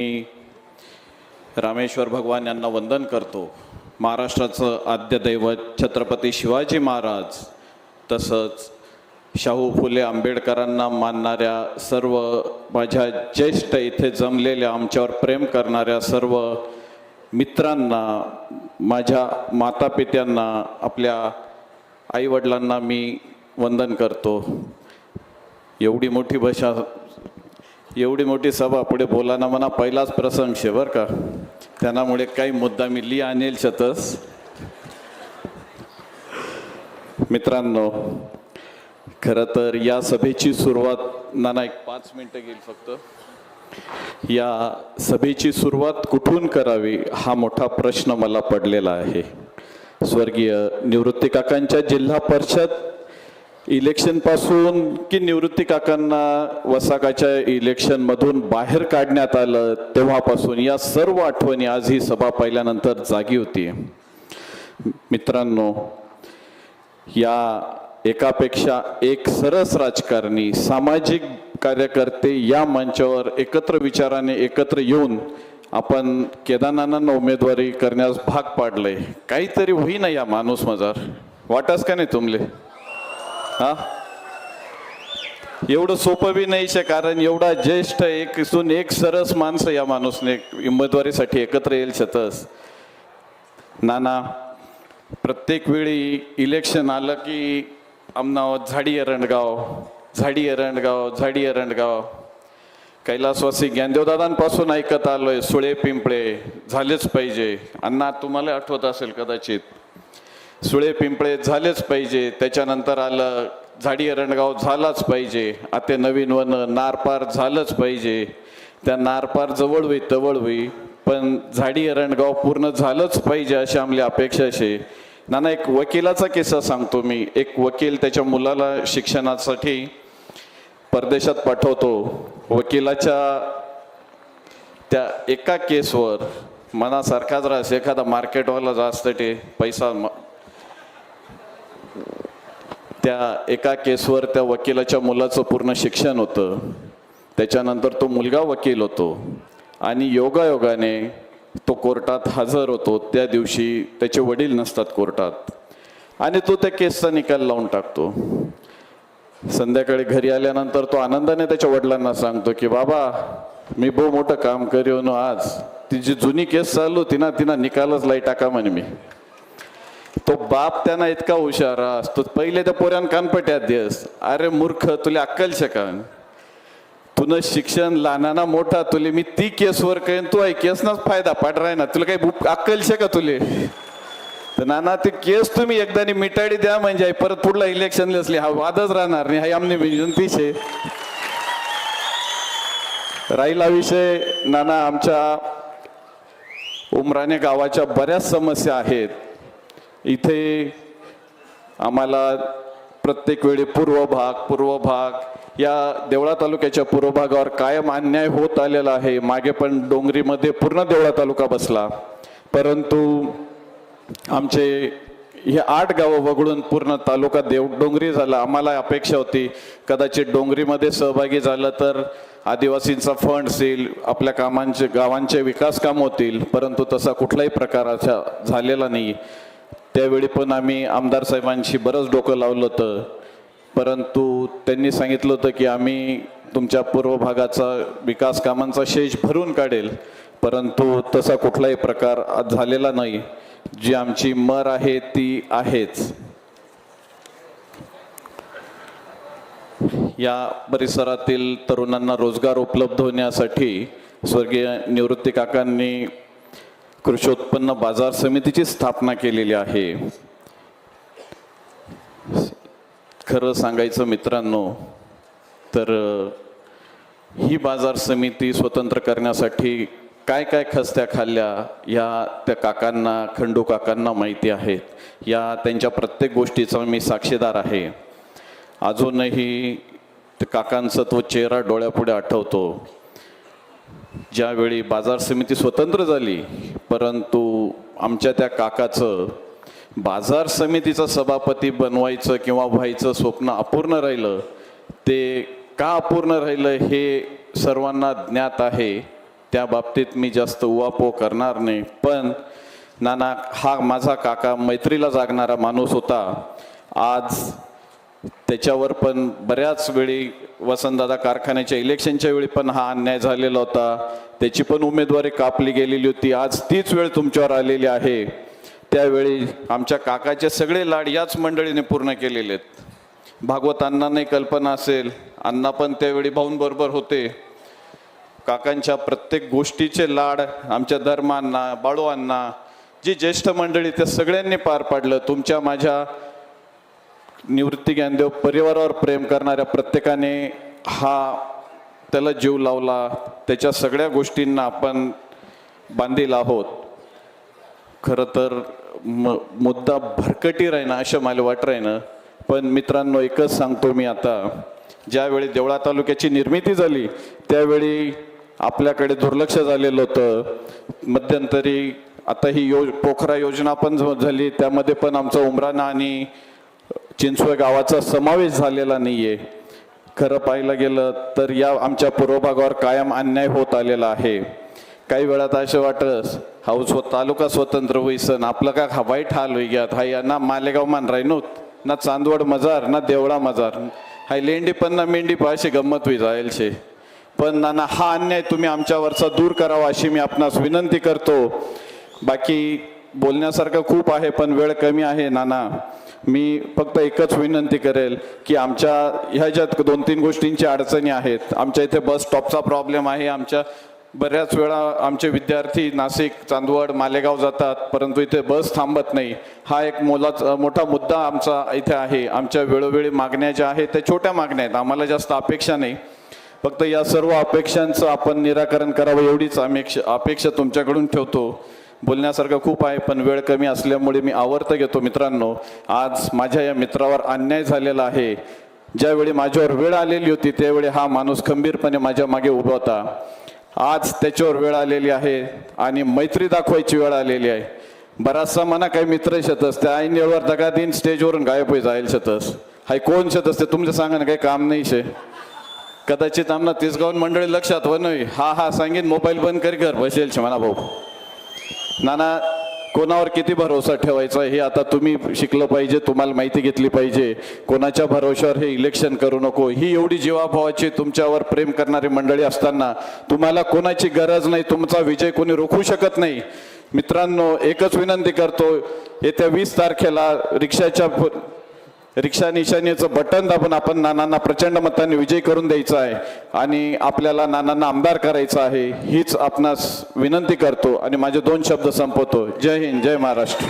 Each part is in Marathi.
मी रामेश्वर भगवान यांना वंदन करतो. महाराष्ट्राचं आद्य दैवत छत्रपती शिवाजी महाराज तसंच शाहू फुले आंबेडकरांना मानणाऱ्या सर्व माझ्या ज्येष्ठ इथे जमलेल्या आमच्यावर प्रेम करणाऱ्या सर्व मित्रांना माझ्या मातापित्यांना आपल्या आईवडिलांना मी वंदन करतो. एवढी मोठी भाषा एवढी मोठी सभा पुढे बोलाना म्हणा पहिलाच प्रसंग शे बरं का. त्यामुळे काही मुद्दा मी ली आणेल शतस. मित्रांनो खरं तर या सभेची सुरुवात नाना एक पाच मिनटं घेईल फक्त. या सभेची सुरुवात कुठून करावी हा मोठा प्रश्न मला पडलेला आहे. स्वर्गीय निवृत्ती काकांच्या जिल्हा परिषद इलेक्शनपासून की निवृत्ती काकांना वसाकाच्या इलेक्शनमधून बाहेर काढण्यात आलं तेव्हापासून या सर्व आठवणी आज ही सभा पाहिल्यानंतर जागी होती. मित्रांनो या एकापेक्षा एक सरस राजकारणी सामाजिक कार्यकर्ते या मंचावर एकत्र विचाराने एकत्र येऊन आपण केदारनाथांना उमेदवारी करण्यास भाग पाडलंय. काहीतरी होईना या माणूस मजार. वाटास का नाही तुमले? हा? एवढं सोपं बी नाही शे कारण एवढा ज्येष्ठ एक इथून एक सरस माणसं या माणूसने उमेदवारीसाठी एकत्र येईल शतस. नाना प्रत्येक वेळी इलेक्शन आलं की आमनाव झाडी एरंडगाव झाडी एरंडगाव झाडी एरंडगाव कैलासवासी ज्ञानदेवदादांपासून ऐकत आलोय सुळे पिंपळे झालेच पाहिजे. अण्णा तुम्हाला आठवत असेल कदाचित. सुळे पिंपळे झालेच पाहिजे त्याच्यानंतर आलं झाडी एरंडगाव झालाच पाहिजे आता नवीन वन नारपार झालंच पाहिजे. त्या नारपार जवळ होई तवळ होई पण झाडी एरंडगाव पूर्ण झालंच पाहिजे अशी आमली अपेक्षा असे नाना एक वकिलाचा किस्सा सांगतो मी. एक वकील त्याच्या मुलाला शिक्षणासाठी परदेशात पाठवतो. वकिलाच्या त्या एका केसवर मनासारखाच राहस एखादा मार्केटवाला जास्त ते पैसा त्या एका केसवर त्या वकिलाच्या मुलाचं पूर्ण शिक्षण होतं. त्याच्यानंतर तो मुलगा वकील होतो. आणि योगायोगाने तो कोर्टात हजर होतो. त्या दिवशी त्याचे वडील नसतात कोर्टात. आणि तो त्या केसचा निकाल लावून टाकतो. संध्याकाळी घरी आल्यानंतर तो आनंदाने त्याच्या वडिलांना सांगतो की बाबा मी बहु मोठं काम करेन आज. ती जी जुनी केस चालू होती ना तिना निकालच लाई टाका म्हणे मी. तो बाप त्यांना इतका हुशार असतो. पहिले त्या पोऱ्यान कानपट्यात देस. अरे मूर्ख तुला अक्कल शका तुनं शिक्षण लहानाना मोठा तुले. मी ती केसवर कळेन तू आहे केसनाच फायदा पाडराय ना तुला काही अक्कल शका तुले? तर नाना ते केस तुम्ही एकदा मिटाडी द्या म्हणजे परत पुढला इलेक्शन असले हा वादच राहणार नाही. हा आमने विनंतीचे राहिला विषय नाना आमच्या उमराने गावाच्या बऱ्याच समस्या आहेत. इथे आम्हाला प्रत्येक वेळी पूर्व भाग पूर्व भाग या देवळा तालुक्याच्या पूर्व भागावर कायम अन्याय होत आलेला आहे. मागे पण डोंगरीमध्ये पूर्ण देवळा तालुका बसला. परंतु आमचे हे आठ गावं वगळून पूर्ण तालुका देव डोंगरी झाला. आम्हाला अपेक्षा होती कदाचित डोंगरीमध्ये सहभागी झालं तर आदिवासींचा फंड येईल आपल्या कामांचे गावांचे विकास काम होतील. परंतु तसा कुठलाही प्रकाराचा झालेला नाही. त्यावेळी पण आम्ही आमदार साहेबांशी बरंच डोकं लावलं होतं. परंतु त्यांनी सांगितलं होतं की आम्ही तुमच्या पूर्व भागाचा विकास कामांचा शेष भरून काढेल. परंतु तसा कुठलाही प्रकार आज झालेला नाही. जी आमची मर आहे ती आहेच. या परिसरातील तरुणांना रोजगार उपलब्ध होण्यासाठी स्वर्गीय निवृत्ती काकांनी कृषी उत्पन्न बाजार समितीची स्थापना केलेली आहे. खरं सांगायचं मित्रांनो तर ही बाजार समिती स्वतंत्र करण्यासाठी काय काय खस्त्या खाल्ल्या या त्या काकांना खंडू काकांना माहिती आहेत. या त्यांच्या प्रत्येक गोष्टीचा मी साक्षीदार आहे. अजूनही काकांचा तो चेहरा डोळ्यापुढे आठवतो. ज्यावेळी बाजार समिती स्वतंत्र झाली परंतु आमच्या त्या काकाचं बाजार समितीचा सभापती बनवायचं किंवा व्हायचं स्वप्न अपूर्ण राहिलं ते का अपूर्ण राहिलं हे सर्वांना ज्ञात आहे. त्या बाबतीत मी जास्त उवापो करणार नाही. पण नाना हा माझा काका मैत्रीला जागणारा माणूस होता. आज त्याच्यावर पण बऱ्याच वेळी वसंतदादा कारखान्याच्या इलेक्शनच्या वेळी पण हा अन्याय झालेला होता. त्याची पण उमेदवारी कापली गेलेली होती. आज तीच वेळ तुमच्यावर आलेली आहे. त्यावेळी आमच्या काकाचे सगळे लाड याच मंडळीने पूर्ण केलेले आहेत. भागवत अण्णांनाही कल्पना असेल. अण्णा पण त्यावेळी भाऊंबरोबर होते. काकांच्या प्रत्येक गोष्टीचे लाड आमच्या धर्मांना बाळूअण्णा जी ज्येष्ठ मंडळी त्या सगळ्यांनी पार पाडलं. तुमच्या माझ्या निवृत्ती ज्ञानदेव परिवारावर प्रेम करणाऱ्या प्रत्येकाने हा त्याला जीव लावला. त्याच्या सगळ्या गोष्टींना आपण बांधील आहोत. खरं तर म मुद्दा भरकटी राहीना असं मला वाट राहीनं पण मित्रांनो एकच सांगतो मी आता. ज्यावेळी देवळा तालुक्याची निर्मिती झाली त्यावेळी आपल्याकडे दुर्लक्ष झालेलं होतं. मध्यंतरी आता ही यो पोखरा योजना पण झाली. त्यामध्ये पण आमचा उमराणा आणि चिंचवड गावाचा समावेश झालेला नाही आहे खरं पाहायला गेलं तर या आमच्या पूर्व भागावर कायम अन्याय होत आलेला आहे. काही वेळात असं वाटस हा स्व तालुका स्वतंत्र होईसन आपलं का हा वाईट हाल होई ग्यात? हाय ना मालेगाव मान राहिनूत ना चांदवड मजार ना देवळा मजार. हाय लेंडी पण ना मेंढी पाशी गंमत होई जायल शे पण नाना हा अन्याय तुम्ही आमच्यावरचा दूर करावा अशी मी आपणास विनंती करतो. बाकी बोलण्यासारखं खूप आहे पण वेळ कमी आहे नाना. मी फक्त एकच विनंती करेल की आमच्या ह्या ज्यात दोन तीन गोष्टींच्या अडचणी आहेत आमच्या इथे बस स्टॉपचा प्रॉब्लेम आहे आमच्या बऱ्याच वेळा आमचे विद्यार्थी नाशिक चांदवड मालेगाव जातात परंतु इथे बस थांबत नाही. हा एक मोलाचा मोठा मुद्दा आमचा इथे आहे. आमच्या वेळोवेळी मागण्या ज्या आहेत त्या छोट्या मागण्या आहेत. आम्हाला जास्त अपेक्षा नाही. फक्त या सर्व अपेक्षांचं आपण निराकरण करावं एवढीच आम्ही अपेक्षा तुमच्याकडून ठेवतो. बोलण्यासारखं खूप आहे पण वेळ कमी असल्यामुळे मी आवर्त घेतो मित्रांनो. आज माझ्या या मित्रावर अन्याय झालेला आहे. ज्यावेळी माझ्यावर वेळ आलेली होती त्यावेळी हा माणूस खंबीरपणे माझ्या मागे उभा होता. आज त्याच्यावर वेळ आलेली आहे आणि मैत्री दाखवायची वेळ आलेली आहे. बराचसा मना काही मित्र शतस त्या ऐन वेळवर दगा दिन स्टेजवरून गायब होई जाईल शतस. हाय कोण शतस ते तुमचं सांगा ना काही काम नाही शे. कदाचित आमना तिसगावून मंडळी लक्षात व नाही हा हा सांगेन मोबाईल बंद करी घर बसेल शे म्हणा भाऊ. नाना कोणावर किती भरोसा ठेवायचा हे आता तुम्ही शिकलं पाहिजे तुम्हाला माहिती घेतली पाहिजे. कोणाच्या भरोशावर हे इलेक्शन करू नको. ही एवढी जीवाभावाची तुमच्यावर प्रेम करणारी मंडळी असताना तुम्हाला कोणाची गरज नाही तुमचा विजय कोणी रोखू शकत नाही. मित्रांनो एकच विनंती करतो येत्या वीस तारखेला रिक्षाच्या रिक्षा निशाणीचं बटन दाबून आपण नानांना प्रचंड मताने विजय करून द्यायचा आहे आणि आपल्याला नानांना आमदार करायचं आहे हीच आपणास विनंती करतो आणि माझे दोन शब्द संपवतो. जय हिंद जय महाराष्ट्र.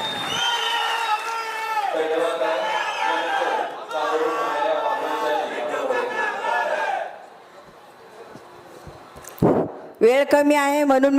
वेळ कमी आहे म्हणून मी